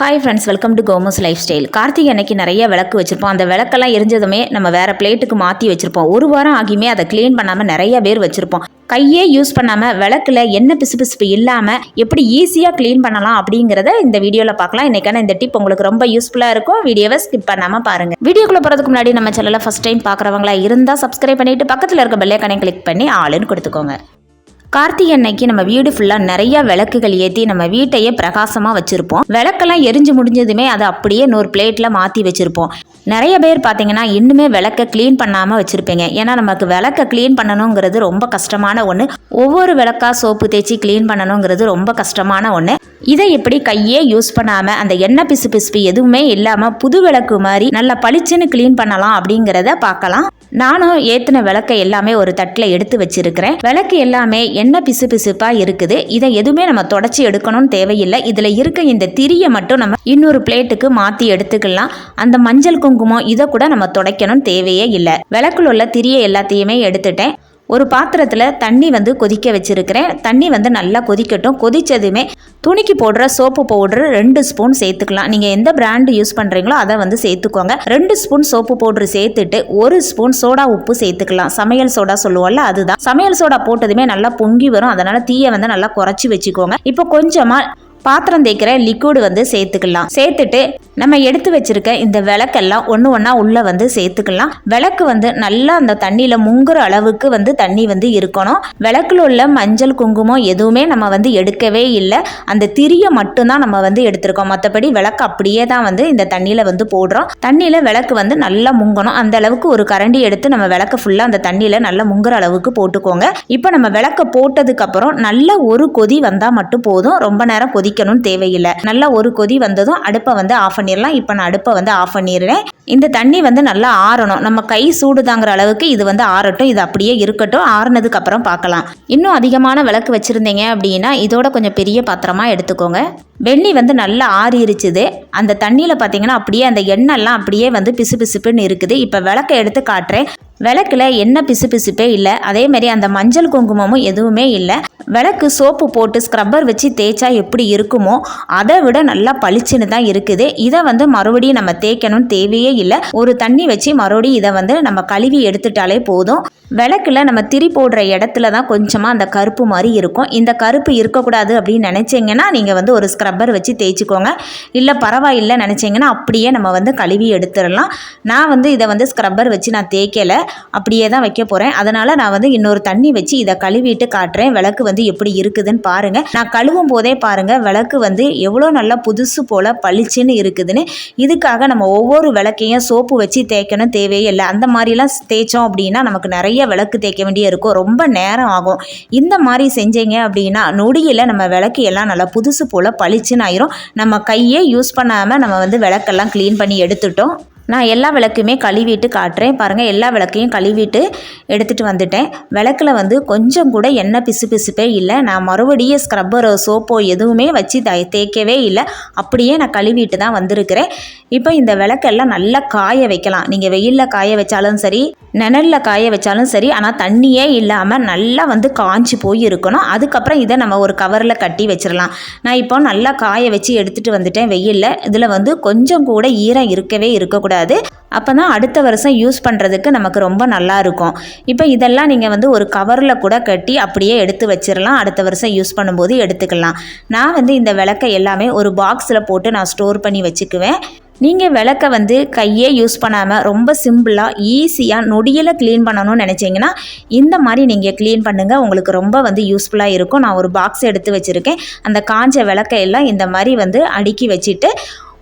Hi friends welcome to கோமஸ் lifestyle Karthigai அன்னைக்கு நிறைய விளக்கு வச்சுருப்போம். அந்த விளக்கெல்லாம் எரிஞ்சதுமே நம்ம வேறு பிளேட்டுக்கு மாற்றி வச்சுருப்போம். ஒரு வாரம் ஆகியுமே அதை க்ளீன் பண்ணாமல் நிறைய பேர் வச்சுருப்போம். கையே யூஸ் பண்ணாமல் விளக்கில் என்ன பிசுபிசுப்பு இல்லாமல் எப்படி ஈஸியாக க்ளீன் பண்ணலாம் அப்படிங்கிறத இந்த வீடியோவில் பார்க்கலாம். இன்றைக்கான இந்த டிப் உங்களுக்கு ரொம்ப யூஸ்ஃபுல்லாக இருக்கும். வீடியோவை ஸ்கிப் பண்ணாமல் பாருங்கள் வீடியோக்குள்ளே போகிறதுக்கு முன்னாடி நம்ம சேனலில் ஃபஸ்ட் டைம் பார்க்குறவங்களா இருந்தால் சப்ஸ்கிரைப் பண்ணிவிட்டு பக்கத்தில் இருக்க பெல்லைக்கனை கிளிக் பண்ணி ஆளுன்னு கொடுத்துக்கோங்க. கார்த்திகை அன்னைக்கு நம்ம வீடு ஃபுல்லாக நிறைய விளக்குகள் ஏற்றி நம்ம வீட்டையே பிரகாசமாக வச்சுருப்போம். விளக்கெல்லாம் எரிஞ்சு முடிஞ்சதுமே அதை அப்படியே நூறு பிளேட்டில் மாற்றி வச்சுருப்போம். நிறைய பேர் பார்த்தீங்கன்னா இன்னுமே விளக்க க்ளீன் பண்ணாமல் வச்சுருப்பீங்க. ஏன்னா நமக்கு விளக்க க்ளீன் பண்ணணுங்கிறது ரொம்ப கஷ்டமான ஒன்று ஒவ்வொரு விளக்கா சோப்பு தேய்ச்சி க்ளீன் பண்ணணுங்கிறது ரொம்ப கஷ்டமான ஒன்று இதை எப்படி கையே யூஸ் பண்ணாமல் அந்த எண்ணெய் பிசு பிசுப்பு எதுவுமே இல்லாமல் புது விளக்கு மாதிரி நல்லா பளிச்சுன்னு க்ளீன் பண்ணலாம் அப்படிங்கிறத பார்க்கலாம். நானும் ஏற்றின விளக்கை எல்லாமே ஒரு தட்டில் எடுத்து வச்சிருக்கிறேன். விளக்கு எல்லாமே என்ன பிசு பிசுப்பாக இருக்குது இதை எதுவுமே நம்ம தொடச்சி எடுக்கணும்னு தேவையில்லை. இதில் இருக்க இந்த திரியை மட்டும் நம்ம இன்னொரு பிளேட்டுக்கு மாற்றி எடுத்துக்கலாம். அந்த மஞ்சள் குங்குமம் இதை கூட நம்ம துடைக்கணும் தேவையே இல்லை. விளக்குல உள்ள திரியை எல்லாத்தையுமே எடுத்துட்டேன். ஒரு பாத்திரத்தில் தண்ணி வந்து கொதிக்க வச்சுருக்கிறேன். தண்ணி வந்து நல்லா கொதிக்கட்டும். கொதித்ததுமே துணிக்கு போடுற சோப்பு பவுடர் ரெண்டு ஸ்பூன் சேர்த்துக்கலாம். நீங்கள் எந்த பிராண்டு யூஸ் பண்ணுறீங்களோ அதை வந்து சேர்த்துக்கோங்க. ரெண்டு ஸ்பூன் சோப்பு பவுடர் சேர்த்துட்டு ஒரு ஸ்பூன் சோடா உப்பு சேர்த்துக்கலாம். சமையல் சோடா சொல்லுவோம்ல அதுதான். சமையல் சோடா போட்டதுமே நல்லா பொங்கி வரும். அதனால் தீயை வந்து நல்லா குறைச்சி வச்சுக்கோங்க. இப்போ கொஞ்சமாக பாத்திரம் தேய்க்கிற லிக்விடு வந்து சேர்த்துக்கலாம். சேர்த்துட்டு நம்ம எடுத்து வச்சிருக்க இந்த விளக்கெல்லாம் ஒன்று ஒன்றா உள்ளே வந்து சேர்த்துக்கலாம். விளக்கு வந்து நல்லா அந்த தண்ணியில் முங்குற அளவுக்கு வந்து தண்ணி வந்து இருக்கணும். விளக்குல உள்ள மஞ்சள் குங்குமம் எதுவுமே நம்ம வந்து எடுக்கவே இல்லை. அந்த திரியை மட்டும்தான் நம்ம வந்து எடுத்திருக்கோம். மற்றபடி விளக்கு அப்படியே தான் வந்து இந்த தண்ணியில் வந்து போடுறோம். தண்ணியில் விளக்கு வந்து நல்லா முங்கணும். அந்த அளவுக்கு ஒரு கரண்டி எடுத்து நம்ம விளக்கு ஃபுல்லாக அந்த தண்ணியில் நல்லா முங்குற அளவுக்கு போட்டுக்கோங்க. இப்போ நம்ம விளக்க போட்டதுக்கப்புறம் நல்ல ஒரு கொதி வந்தால் மட்டும் போதும். ரொம்ப நேரம் கொதிக்கணும்னு தேவையில்லை. நல்லா ஒரு கொதி வந்ததும் அடுப்பை வந்து ஆஃப் பண்ணிடலாம். இப்போ நான் அடுப்பை வந்து ஆஃப் பண்ணிடுறேன். இந்த தண்ணி வந்து நல்லா ஆறணும். நம்ம கை சூடு தாங்குற அளவுக்கு இது வந்து ஆறட்டும். இது அப்படியே இருக்கட்டும். ஆறுனதுக்கு அப்புறம் பார்க்கலாம். இன்னும் அதிகமான விளக்கு வச்சுருந்தீங்க அப்படின்னா இதோட கொஞ்சம் பெரிய பாத்திரமா எடுத்துக்கோங்க. வெண்ணி வந்து நல்லா ஆறிருச்சுது. அந்த தண்ணியில் பார்த்தீங்கன்னா அப்படியே அந்த எண்ணெய்லாம் அப்படியே வந்து பிசு பிசுப்புன்னு இருக்குது. இப்போ விளக்கை எடுத்து காட்டுறேன். விளக்கில் என்ன பிசு பிசுப்பே இல்லை. அதே அந்த மஞ்சள் குங்குமமும் எதுவுமே இல்லை. விளக்கு சோப்பு போட்டு ஸ்க்ரப்பர் வச்சு தேய்ச்சா எப்படி இருக்குமோ அதை விட நல்லா பளிச்சுன்னு தான் இருக்குது. இதை வந்து மறுபடியும் நம்ம தேய்க்கணும்னு தேவையே இல்லை. ஒரு தண்ணி வச்சு மறுபடியும் இதை வந்து நம்ம கழுவி எடுத்துட்டாலே போதும். விளக்குல நம்ம திரி போடுற இடத்துல தான் கொஞ்சமாக அந்த கருப்பு மாதிரி இருக்கும். இந்த கருப்பு இருக்கக்கூடாது அப்படின்னு நினச்சிங்கன்னா நீங்கள் வந்து ஒரு ஸ்க்ரப்பர் வச்சு தேய்ச்சிக்கோங்க. இல்லை பரவாயில்லை நினச்சிங்கன்னா அப்படியே நம்ம வந்து கழுவி எடுத்துடலாம். நான் வந்து இதை வந்து ஸ்க்ரப்பர் வச்சு நான் தேய்க்கலை. அப்படியே தான் வைக்க போகிறேன் அதனால் நான் வந்து இன்னொரு தண்ணி வச்சு இதை கழுவிட்டு காட்டுறேன். விளக்கு வந்து எப்படி இருக்குதுன்னு பாருங்கள் நான் கழுவும் போதே பாருங்கள் விளக்கு வந்து எவ்வளோ நல்லா புதுசு போல் பளிச்சுன்னு இருக்குதுன்னு. இதுக்காக நம்ம ஒவ்வொரு விளக்கையும் சோப்பு வச்சு தேய்க்கணும் தேவையே இல்லை. அந்த மாதிரிலாம் தேய்ச்சோம் அப்படின்னா நமக்கு நிறைய விளக்கு தேய்க்க வேண்டிய இருக்கும். ரொம்ப நேரம் ஆகும். இந்த மாதிரி செஞ்சீங்க அப்படின்னா நொடியில் நம்ம விளக்கு எல்லாம் நல்லா புதுசு போல் பளிச்சுன்னு ஆயிரும். நம்ம கையே யூஸ் பண்ணாமல் நம்ம வந்து விளக்கெல்லாம் க்ளீன் பண்ணி எடுத்துட்டோம். நான் எல்லா விளக்குமே கழுவிட்டு காட்டுறேன். பாருங்கள் எல்லா விளக்கையும் கழுவிட்டு எடுத்துகிட்டு வந்துட்டேன். விளக்கில் வந்து கொஞ்சம் கூட எண்ணெய் பிசு பிசுப்பே இல்லை. நான் மறுபடியும் ஸ்க்ரப்பரோ சோப்போ எதுவுமே வச்சு த தேய்க்கவே இல்லை. அப்படியே நான் கழுவிட்டு தான் வந்திருக்கிறேன். இப்போ இந்த விளக்கெல்லாம் நல்லா காய வைக்கலாம். நீங்கள் வெயிலில் காய வச்சாலும் சரி நிழலில் காய வச்சாலும் சரி ஆனால் தண்ணியே இல்லாமல் நல்லா வந்து காஞ்சி போய் இருக்கணும் அதுக்கப்புறம் இதை நம்ம ஒரு கவரில் கட்டி வச்சிடலாம். நான் இப்போ நல்லா காய வச்சு எடுத்துகிட்டு வந்துட்டேன் வெயிலில். இதில் வந்து கொஞ்சம் கூட ஈரம் இருக்கவே இருக்கக்கூடாது. அப்போ தான் அடுத்த வருஷம் யூஸ் பண்ணுறதுக்கு நமக்கு ரொம்ப நல்லா இருக்கும். இப்போ இதெல்லாம் நீங்கள் வந்து ஒரு கவரில் கூட கட்டி அப்படியே எடுத்து வச்சிடலாம் அடுத்த வருஷம் யூஸ் பண்ணும்போது எடுத்துக்கலாம். நான் வந்து இந்த விளக்கை எல்லாமே ஒரு பாக்ஸில் போட்டு நான் ஸ்டோர் பண்ணி வச்சுக்குவேன். நீங்கள் விளக்கை வந்து கையே யூஸ் பண்ணாமல் ரொம்ப சிம்பிளாக ஈஸியாக நொடியில் க்ளீன் பண்ணணும்னு நினச்சிங்கன்னா இந்த மாதிரி நீங்கள் க்ளீன் பண்ணுங்கள் உங்களுக்கு ரொம்ப வந்து யூஸ்ஃபுல்லாக இருக்கும். நான் ஒரு பாக்ஸ் எடுத்து வச்சுருக்கேன். அந்த காஞ்ச விளக்கையெல்லாம் இந்த மாதிரி வந்து அடுக்கி வச்சுட்டு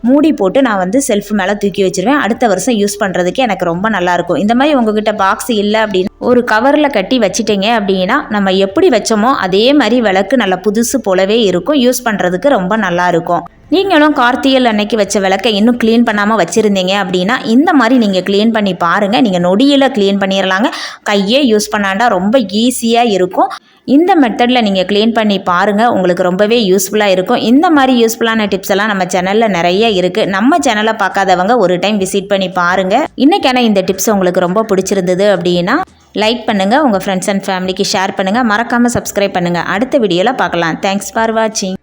மூடி போட்டு நான் வந்து செல்ஃப் மேலே தூக்கி வச்சுருவேன். அடுத்த வருஷம் யூஸ் பண்ணுறதுக்கு எனக்கு ரொம்ப நல்லாயிருக்கும் இந்த மாதிரி உங்ககிட்ட பாக்ஸ் இல்லை அப்படின்னா ஒரு கவரில் கட்டி வச்சிட்டிங்க அப்படின்னா நம்ம எப்படி வச்சோமோ அதே மாதிரி விளக்கு நல்லா புதுசு போலவே இருக்கும். யூஸ் பண்ணுறதுக்கு ரொம்ப நல்லாயிருக்கும் நீங்களும் கார்த்திகை அன்னைக்கு வச்ச விளக்கை இன்னும் க்ளீன் பண்ணாமல் வச்சுருந்தீங்க அப்படின்னா இந்த மாதிரி நீங்கள் க்ளீன் பண்ணி பாருங்கள் நீங்கள் நொடியில் க்ளீன் பண்ணிடலாங்க கையே யூஸ் பண்ணாண்டா ரொம்ப ஈஸியாக இருக்கும். இந்த மெத்தடில் நீங்கள் க்ளீன் பண்ணி பாருங்கள் உங்களுக்கு ரொம்பவே யூஸ்ஃபுல்லாக இருக்கும். இந்த மாதிரி யூஸ்ஃபுல்லான டிப்ஸ் எல்லாம் நம்ம சேனலில் நிறைய இருக்குது நம்ம சேனலை பார்க்காதவங்க ஒரு டைம் விசிட் பண்ணி பாருங்கள் இன்றைக்கான இந்த டிப்ஸ் உங்களுக்கு ரொம்ப பிடிச்சிருந்தது அப்படின்னா லைக் பண்ணுங்கள் உங்கள் ஃப்ரெண்ட்ஸ் அண்ட் ஃபேமிலிக்கு ஷேர் பண்ணுங்கள் மறக்காமல் சப்ஸ்கிரைப் பண்ணுங்கள் அடுத்த வீடியோவில் பார்க்கலாம். தேங்க்ஸ் ஃபார் வாட்சிங்